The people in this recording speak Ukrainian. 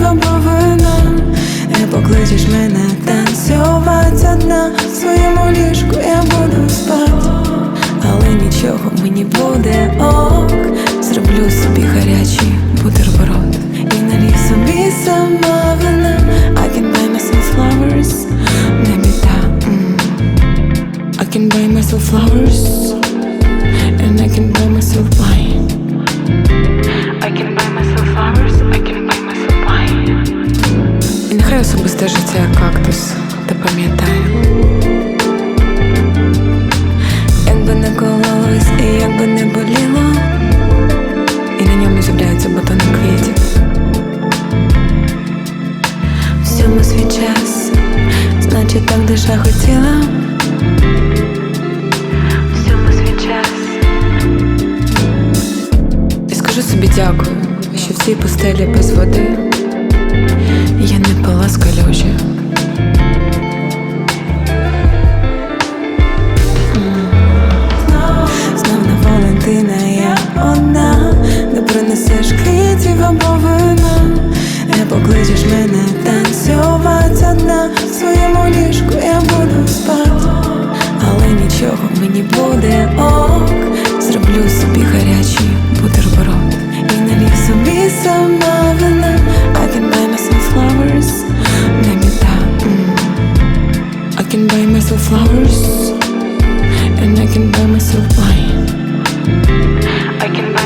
квітів або вина, і покличеш мене танцювати одна в своєму ліжку я буду спати, але нічого мені буде ок. Зроблю собі гарячий бутерброд і налій собі сама вина. I can buy myself flowers, біда. м. I can buy myself flowers, and I can buy myself wine. Особисте життя кактус, та пам'ятає. Якби не кололось і якби не боліло, і на ньому з'являються бутони квітів. Всьому свій час, значить так душа хотіла. Всьому свій час. І скажу собі дякую, що в цій пустелі без води я не пила з. myself flowers, and I can buy myself wine. I can.